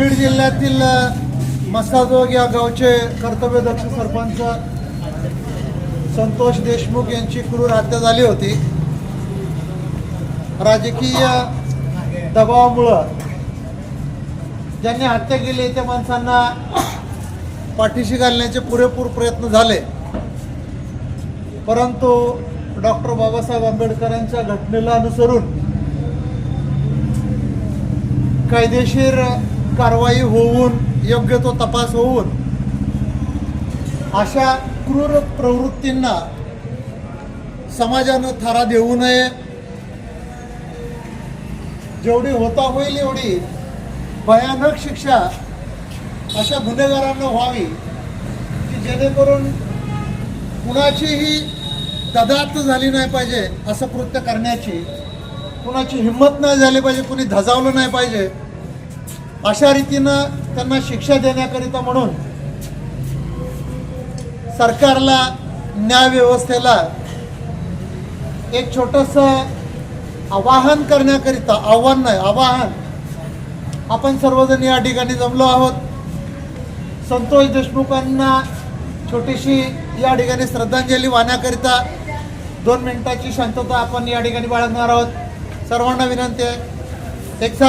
बीड जिल्ह्यातील मसाजोग या गावचे कर्तव्यदक्ष सरपंच संतोष देशमुख यांची क्रूर हत्या झाली होती. राजकीय दबावामुळं ज्यांनी हत्या केली त्या माणसांना पाठीशी घालण्याचे पुरेपूर प्रयत्न झाले. परंतु डॉक्टर बाबासाहेब आंबेडकरांच्या घटनेला अनुसरून कायदेशीर कारवाई होऊन योग्य तो तपास होऊन अशा क्रूर प्रवृत्तींना समाजानं थारा देऊ नये. जेवढी होता होईल एवढी भयानक शिक्षा अशा गुन्हेगारांना व्हावी की जेणेकरून कुणाचीही ददात झाली नाही पाहिजे असं कृत्य करण्याची कुणाची हिंमत नाही झाली पाहिजे कुणी धजावलं नाही पाहिजे अशा रीतीनं त्यांना शिक्षा देण्याकरिता म्हणून सरकारला न्यायव्यवस्थेला एक छोटंसं आवाहन करण्याकरिता आव्हान नाही आवाहन. आपण सर्वजण या ठिकाणी जमलो आहोत. संतोष देशमुखांना छोटीशी या ठिकाणी श्रद्धांजली वाहण्याकरिता दोन मिनिटाची शांतता आपण या ठिकाणी बाळगणार आहोत. सर्वांना विनंती आहे. एक साथ